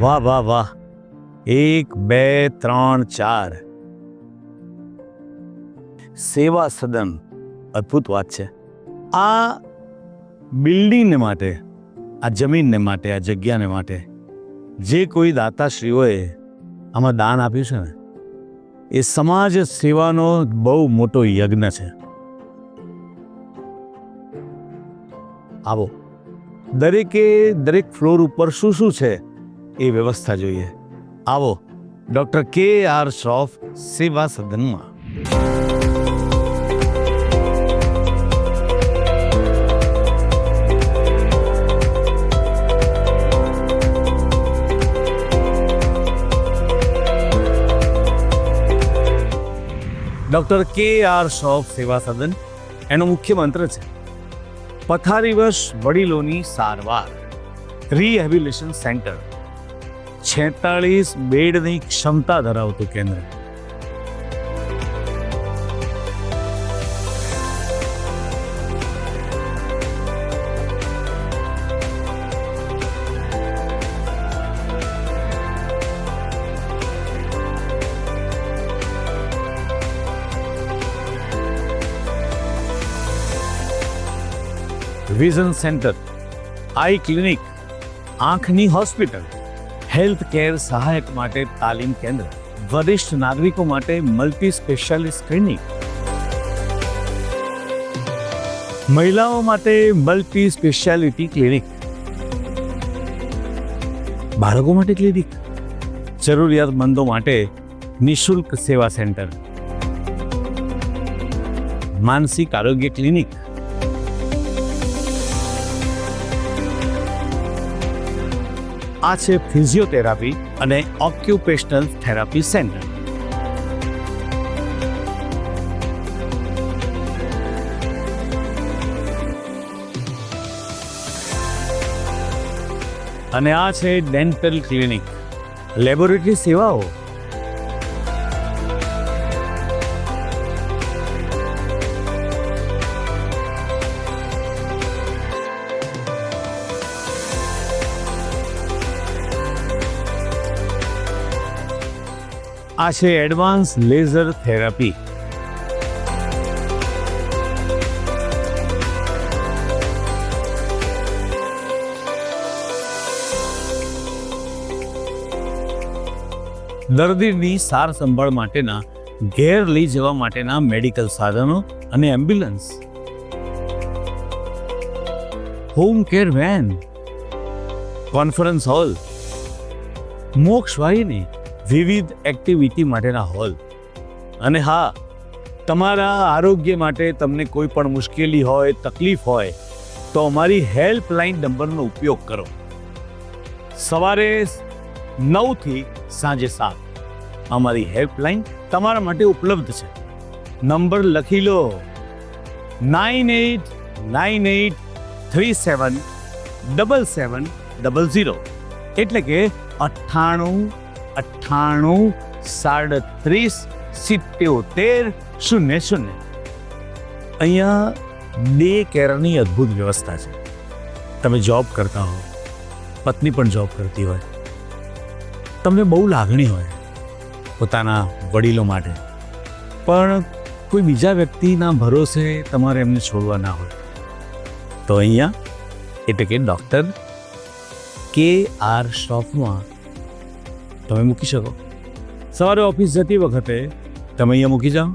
વાહ વાહ વાહ. એક, બે, ત્રણ, ચાર. સેવા સદન, અદ્ભુત વાત છે. આ બિલ્ડિંગને માટે, આ જમીનને માટે, આ જગ્યાને માટે, જે કોઈ દાતાશ્રીઓએ આમાં દાન આપ્યું છે ને, એ સમાજ સેવાનો બહુ મોટો યજ્ઞ છે. આવો. દરેકે દરેક ફ્લોર ઉપર શું શું છે? એ વ્યવસ્થા જોઈએ આવો doctor K R Shroff Seva સદનમાં doctor K R Shroff Seva Sadan એનો મુખ્ય મંત્ર છે પથારીવશ વડીલોની સારવાર રિહેબિલિટેશન સેન્ટર છેતાળીસ બેડની ક્ષમતા ધરાવતું કેન્દ્ર. વિઝન સેન્ટર આઈ ક્લિનિક આંખની હોસ્પિટલ હેલ્થ કેર સહાયક માટે તાલીમ કેન્દ્ર, વરિષ્ઠ નાગરિકો માટે મલ્ટી સ્પેશિયાલિસ્ટ ક્લિનિક. મહિલાઓ માટે મલ્ટી સ્પેશિયાલિટી ક્લિનિક. બાળકો માટે ક્લિનિક. જરૂરિયાતમંદો માટે નિશુલ્ક સેવા સેન્ટર. માનસિક આરોગ્ય ક્લિનિક. આ છે ફિઝિયોથેરાપી અને ઓક્યુપેશનલ થેરાપી સેન્ટર. અને આ છે ડેન્ટલ ક્લિનિક. લેબોરેટરી સેવાઓ આ છે એડવાન્સ લેઝર થેરાપી. દર્દીની સાર સંભાળ માટેના, ઘેર લઈ જવા માટેના મેડિકલ સાધનો અને ambulance. Home care van. Conference hall. મોક્ષ વાહિની. વિવિધ એક્ટિવિટી માટેના હોલ અને હા, તમારા આરોગ્ય માટે તમને કોઈ પણ મુશ્કેલી હોય, તકલીફ હોય, તો અમારી હેલ્પલાઇન નંબરનો ઉપયોગ કરો. સવારે નવથી સાંજે સાત. અમારી હેલ્પલાઇન તમારા માટે ઉપલબ્ધ છે. નંબર લખી લો. Nine eight nine eight three seven double seven double zero એટલે કે અઠ્ઠાણું અઠ્ઠાણું, સાડત્રીસ, સિત્યોતેર, શૂન્ય શૂન્ય. અહીંયા ડે કેરની અદ્ભુત વ્યવસ્થા છે. તમે જોબ કરતા હો, પત્ની પણ જોબ કરતી હોય. તમને બહુ લાગણી હોય પોતાના વડીલો માટે. પણ કોઈ બીજા વ્યક્તિના ભરોસે તમારે એમને છોડવા ના હોય. તો અહીંયા, એટલે કે ડૉક્ટર કે આર શોપમાં તમે મૂકી શકો. સવારે ઓફિસ જતી વખતે તમે અહીંયા મૂકી જાઓ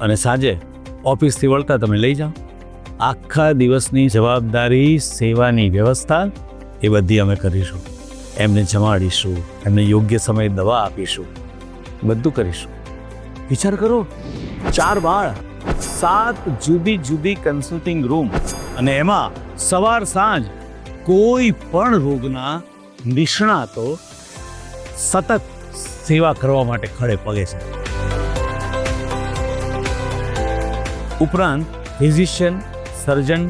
અને સાંજે ઓફિસથી વળતા તમે લઈ જાઓ. આખા દિવસની જવાબદારી, સેવાની વ્યવસ્થા એ બધી અમે કરીશું. એમને જમાડીશું, એમને યોગ્ય સમયે દવા આપીશું, બધું કરીશું. વિચાર કરો, ચાર બાળ, સાત જુદી જુદી કન્સલ્ટિંગ રૂમ અને એમાં સવાર સાંજ કોઈ પણ રોગના નિષ્ણાતો સતત સેવા કરવા માટે ખડે પગે છે. ઉપરાંત ફિઝિશિયન, સર્જન,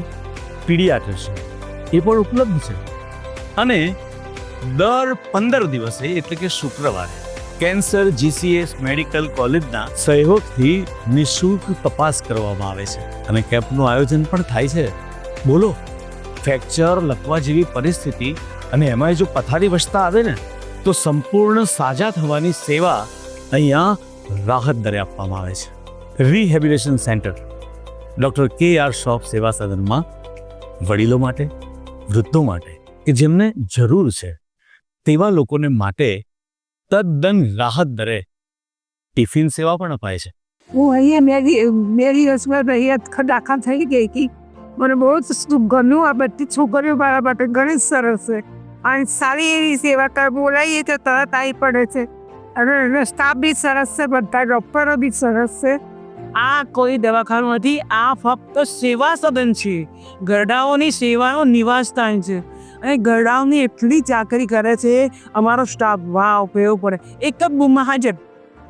પીડિયાટ્રિશિયન એ પણ ઉપલબ્ધ છે. અને દર પંદર દિવસે એટલે કે શુક્રવારે કેન્સર, જીસીએસ, મેડિકલ કોલેજના સહયોગથી નિઃશુલ્ક તપાસ કરવામાં આવે છે. અને કેમ્પનું આયોજન પણ થાય છે. બોલો, ફ્રેક્ચર લખવા જેવી પરિસ્થિતિ અને એમાં જો પથારી વસતા આવે ને તો સંપૂર્ણ સાજા થવાની સેવા અહીંયા રાહત દરે આપવામાં આવે છે. Rehabilitation centre doctor K R shop સેવા સદનમાં વડીલો માટે, વૃદ્ધો માટે, કે જેમને જરૂર છે, તેવા લોકોને માટે તદ્દન રાહત દરે ટિફિન સેવા પણ અપાય છે. હું અહીંયા મેરી મેરી હસબન્ડ અહીંયા દાખલ થઈ ગઈ હતી. મને બહુ જ ગમ્યું. આ બધી છોકરીઓ મારા માટે ઘણી સરસ છે. અને સારી એવી સેવા કર બોલાવીએ તો તરત આવી પડે છે. અને એનો સ્ટાફ બી સરસ છે, બધા ડૉક્ટરો બી સરસ છે. આ કોઈ દવાખાનું નથી, આ ફક્ત સેવા સદન છે. ગરડાઓની સેવાનો નિવાસ સ્થાન છે. અને ગરડાઓની એટલી ચાકરી કરે છે, અમારો સ્ટાફ વાવ, કેવો પડે. એક જ બૂમમાં હાજર.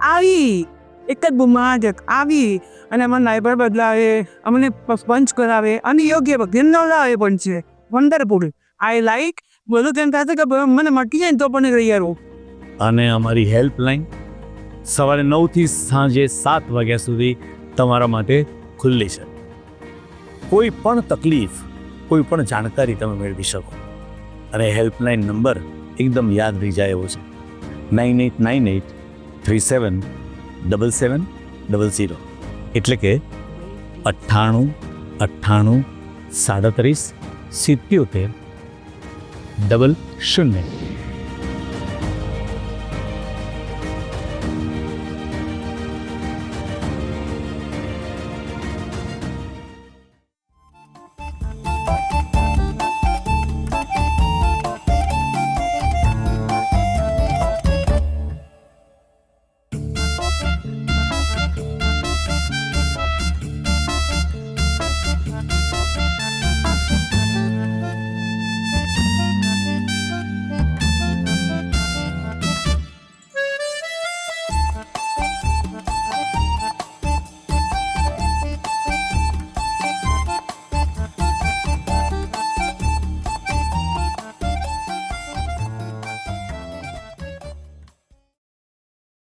આવી, એક જ બૂમમાં હાજર. આવી, અને અમારા નાયબર બદલાવે, અમને પંચ કરાવે, અને યોગ્ય વગેરે લાવે પણ છે. વંડરફુલ આઈ લાઈક બધું તેમ થાય કે મને મટી જાય તો પણ રહી હું અને અમારી હેલ્પલાઇન સવારે નવથી સાંજે સાત વાગ્યા સુધી તમારા માટે ખુલ્લી છે. કોઈ પણ તકલીફ, કોઈ પણ જાણકારી તમે મેળવી શકો. અને હેલ્પલાઇન નંબર એકદમ યાદ રહી જાય એવો છે. Nine eight nine eight three seven double seven double zero. એટલે કે અઠ્ઠાણું અઠ્ઠાણું સાડત્રીસ સિત્યોતેર ડબલ શૂન્ય